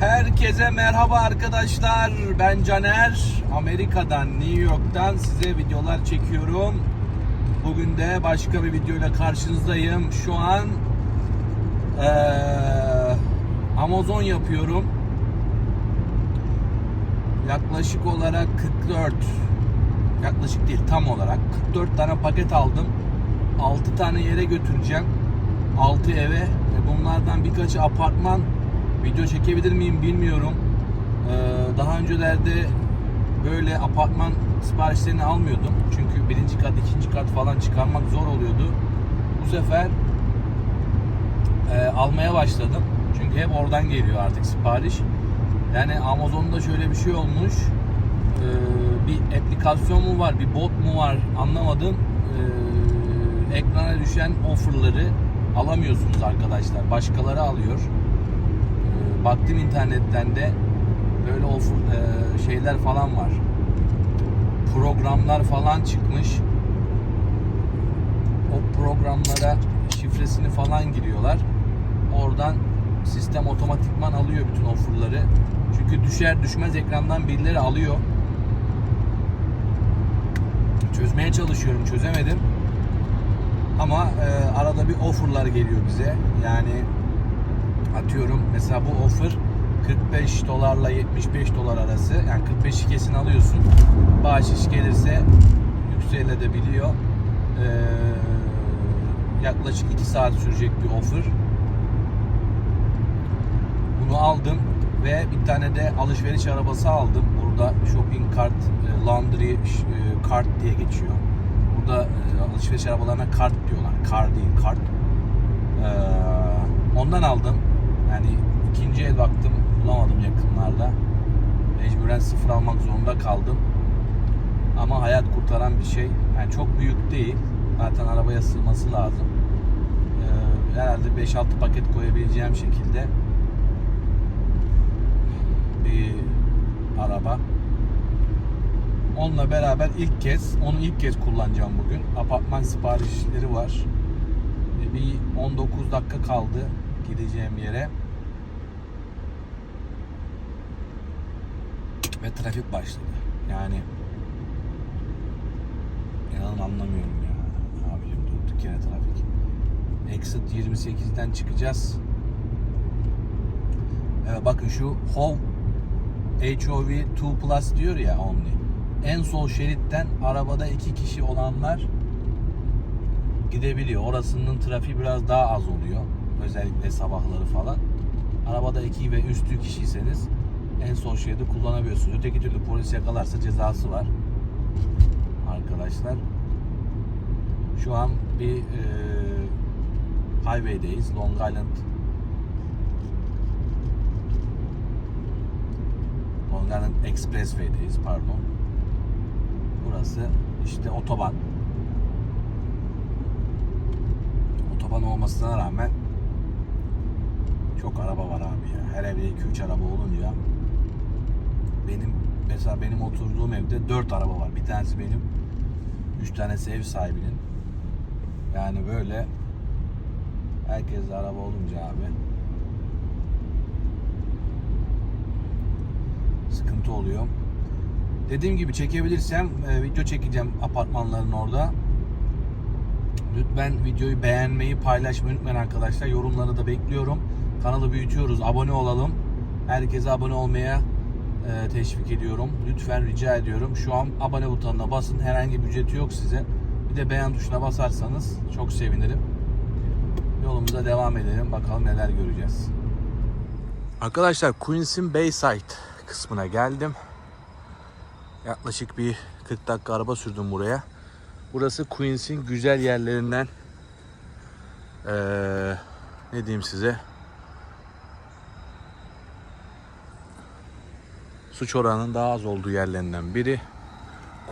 Herkese merhaba arkadaşlar. Ben Caner. Amerika'dan, New York'tan size videolar çekiyorum. Bugün de başka bir videoyla karşınızdayım. Şu an eee, Amazon yapıyorum. Yaklaşık olarak 44 yaklaşık değil tam olarak 44 tane paket aldım. 6 tane yere götüreceğim. 6 eve ve bunlardan birkaçı apartman video çekebilir miyim bilmiyorum. Ee, daha öncelerde böyle apartman siparişlerini almıyordum. Çünkü birinci kat, ikinci kat falan çıkarmak zor oluyordu. Bu sefer e, almaya başladım. Çünkü hep oradan geliyor artık sipariş. Yani Amazon'da şöyle bir şey olmuş. Ee, bir aplikasyon mu var, bir bot mu var anlamadım. Ee, ekrana düşen offerları alamıyorsunuz arkadaşlar. Başkaları alıyor. Baktım internetten de böyle offer e, şeyler falan var. Programlar falan çıkmış. O programlara şifresini falan giriyorlar. Oradan sistem otomatikman alıyor bütün offerları. Çünkü düşer düşmez ekrandan birileri alıyor. Çözmeye çalışıyorum, çözemedim. Ama e, arada bir offerlar geliyor bize. Yani atıyorum mesela bu offer 45 dolarla 75 dolar arası. Yani 45 kesin alıyorsun. Bahşiş gelirse yükselebiliyor. Ee, yaklaşık 2 saat sürecek bir offer. Bunu aldım ve bir tane de alışveriş arabası aldım. Burada shopping cart, e, laundry e, cart diye geçiyor. Burada e, alışveriş arabalarına kart diyorlar. Car değil kart. Ee, ondan aldım. Yani ikinci el baktım bulamadım yakınlarda. Mecburen sıfır almak zorunda kaldım. Ama hayat kurtaran bir şey. Yani çok büyük değil. Zaten arabaya sığması lazım. Ee, herhalde 5-6 paket koyabileceğim şekilde bir araba. Onunla beraber ilk kez, onu ilk kez kullanacağım bugün. Apartman siparişleri var. Ee, Bir 19 dakika kaldı gideceğim yere. Ve trafik başladı. Yani inanın anlamıyorum ya. Abicim durduk yere trafik. Exit 28'den çıkacağız. Evet, bakın şu HOV HOV 2 Plus diyor ya Omni. En sol şeritten arabada iki kişi olanlar gidebiliyor. Orasının trafiği biraz daha az oluyor. Özellikle sabahları falan. Arabada iki ve üstü kişiyseniz en sol şeridi kullanabiliyorsunuz. Öteki türlü polis yakalarsa cezası var. Arkadaşlar. Şu an bir e, highway'deyiz. Long Island Long Island Expressway'deyiz pardon. Burası işte otoban. Otoban olmasına rağmen çok araba var abi ya. Her evde 2-3 araba olunca benim mesela benim oturduğum evde 4 araba var. Bir tanesi benim, 3 tanesi ev sahibinin. Yani böyle herkes araba olunca abi sıkıntı oluyor. Dediğim gibi çekebilirsem e, video çekeceğim apartmanların orada. Lütfen videoyu beğenmeyi, paylaşmayı unutmayın arkadaşlar. Yorumları da bekliyorum. Kanalı büyütüyoruz. Abone olalım. Herkese abone olmaya e, teşvik ediyorum. Lütfen rica ediyorum. Şu an abone butonuna basın. Herhangi bir ücreti yok size. Bir de beğen tuşuna basarsanız çok sevinirim. Yolumuza devam edelim. Bakalım neler göreceğiz. Arkadaşlar Queens'in Bayside kısmına geldim. Yaklaşık bir 40 dakika araba sürdüm buraya. Burası Queens'in güzel yerlerinden ee, ne diyeyim size suç oranının daha az olduğu yerlerinden biri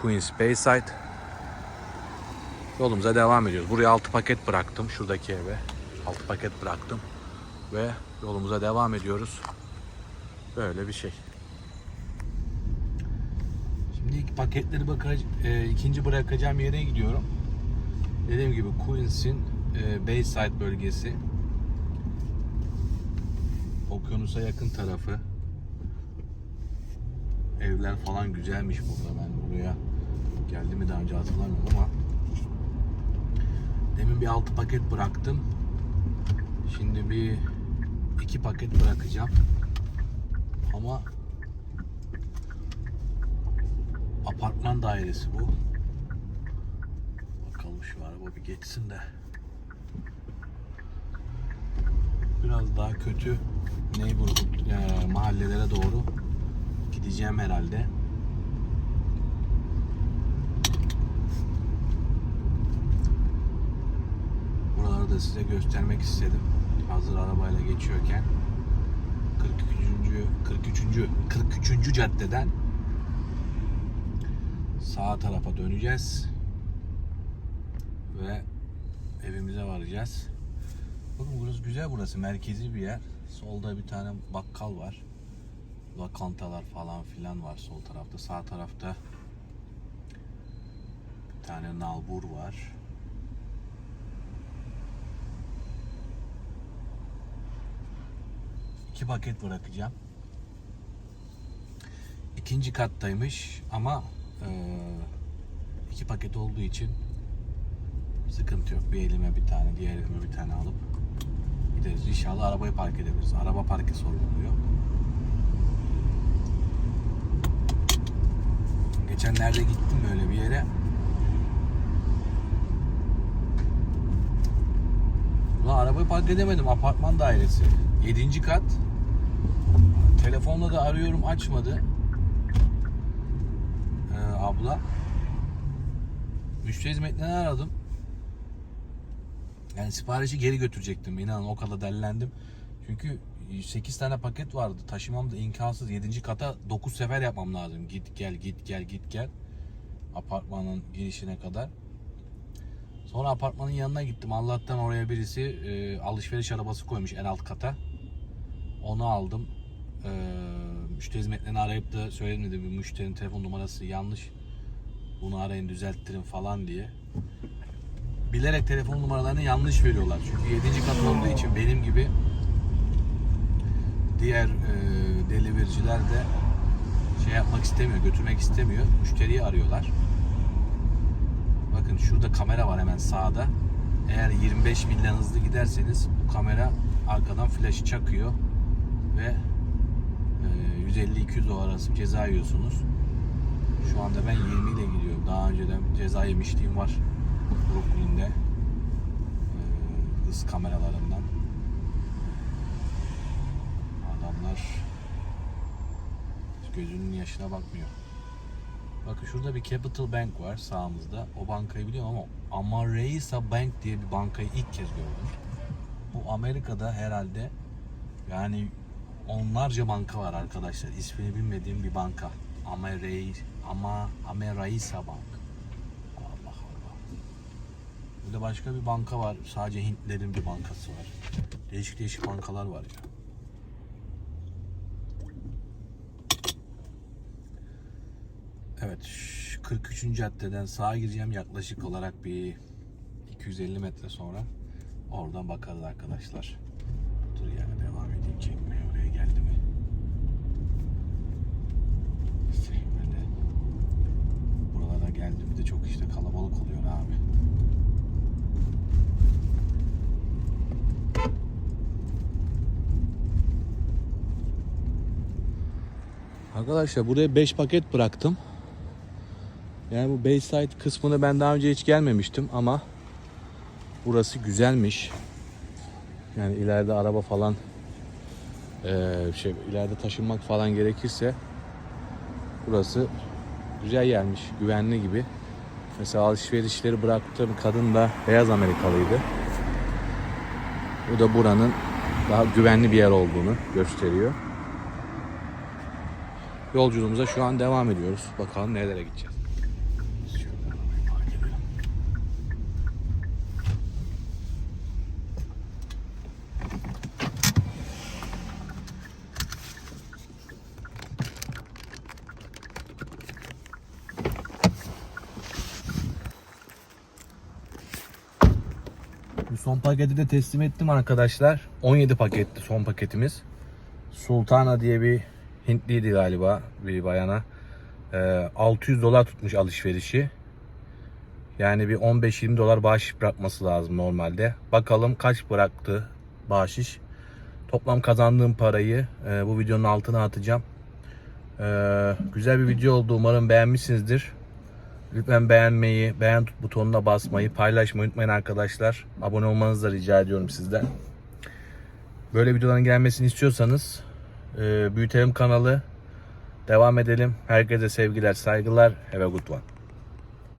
Queens Bayside yolumuza devam ediyoruz. Buraya 6 paket bıraktım şuradaki eve 6 paket bıraktım ve yolumuza devam ediyoruz. Böyle bir şey. Şimdi ilk paketleri bakacağım, ikinci bırakacağım yere gidiyorum. Dediğim gibi Queens'in e, Bayside bölgesi. Okyanusa yakın tarafı. Evler falan güzelmiş burada. Ben buraya geldim mi daha önce hatırlamıyorum ama demin bir 6 paket bıraktım. Şimdi bir iki paket bırakacağım. Ama apartman dairesi bu. Bakalım şu araba bir geçsin de. Biraz daha kötü neighborhood e, mahallelere doğru gideceğim herhalde. Buraları da size göstermek istedim. Hazır arabayla geçiyorken 43. 43. 43. caddeden sağ tarafa döneceğiz ve evimize varacağız. Bakın burası güzel burası merkezi bir yer. Solda bir tane bakkal var. Lokantalar falan filan var sol tarafta. Sağ tarafta bir tane nalbur var. İki paket bırakacağım. İkinci kattaymış ama eee, iki paket olduğu için sıkıntı yok. Bir elime bir tane, diğer elime bir tane alıp gideriz. İnşallah arabayı park edebiliriz. Araba parkı sorun oluyor. Geçenlerde gittim böyle bir yere. Ulan arabayı park edemedim. Apartman dairesi. 7. kat. Telefonla da arıyorum açmadı. Ee, abla. Müşteri hizmetlerini aradım. Yani siparişi geri götürecektim. İnanın o kadar dellendim. Çünkü 8 tane paket vardı. Taşımam da imkansız. 7. kata 9 sefer yapmam lazım. Git gel git gel git gel. Apartmanın girişine kadar. Sonra apartmanın yanına gittim. Allah'tan oraya birisi e, alışveriş arabası koymuş en alt kata. Onu aldım. E, müşteri hizmetlerini arayıp da söyledim dedi bir müşterinin telefon numarası yanlış. Bunu arayın düzelttirin falan diye. Bilerek telefon numaralarını yanlış veriyorlar. Çünkü 7. kat olduğu için benim gibi diğer e, delivericiler de şey yapmak istemiyor, götürmek istemiyor. Müşteriyi arıyorlar. Bakın şurada kamera var hemen sağda. Eğer 25 milden hızlı giderseniz bu kamera arkadan flaşı çakıyor ve e, 150-200 o arası ceza yiyorsunuz. Şu anda ben 20 ile gidiyorum. Daha önceden ceza yemişliğim var. Brooklyn'de e, hız kameralarından. Adamlar hiç gözünün yaşına bakmıyor. Bakın şurada bir Capital Bank var sağımızda. O bankayı biliyorum ama Amareysa Bank diye bir bankayı ilk kez gördüm. Bu Amerika'da herhalde yani onlarca banka var arkadaşlar. İsmini bilmediğim bir banka. Amarey ama Ameraysa Bank. Allah Allah. Burada başka bir banka var. Sadece Hintlerin bir bankası var. Değişik değişik bankalar var ya. Evet, şu 43. caddeden sağa gireceğim yaklaşık olarak bir 250 metre sonra. Oradan bakarız arkadaşlar. Dur yani devam edeyim çekmeye oraya geldi mi? Böyle buralara geldi mi de çok işte kalabalık oluyor abi. Arkadaşlar buraya 5 paket bıraktım. Yani bu Bayside kısmını ben daha önce hiç gelmemiştim ama burası güzelmiş. Yani ileride araba falan eee, şey ileride taşınmak falan gerekirse burası güzel yermiş, güvenli gibi. Mesela alışverişleri bıraktığım kadın da beyaz Amerikalıydı. Bu da buranın daha güvenli bir yer olduğunu gösteriyor. Yolculuğumuza şu an devam ediyoruz. Bakalım nerelere gideceğiz. Son paketi de teslim ettim arkadaşlar. 17 paketti son paketimiz. Sultana diye bir Hintliydi galiba bir bayana. Ee, 600 dolar tutmuş alışverişi. Yani bir 15-20 dolar bağış bırakması lazım normalde. Bakalım kaç bıraktı bağış. Toplam kazandığım parayı e, bu videonun altına atacağım. Ee, güzel bir video oldu. Umarım beğenmişsinizdir. Lütfen beğenmeyi, beğen butonuna basmayı, paylaşmayı unutmayın arkadaşlar. Abone olmanızı da rica ediyorum sizden. Böyle videoların gelmesini istiyorsanız e, büyütelim kanalı. Devam edelim. Herkese sevgiler, saygılar. Have a good one.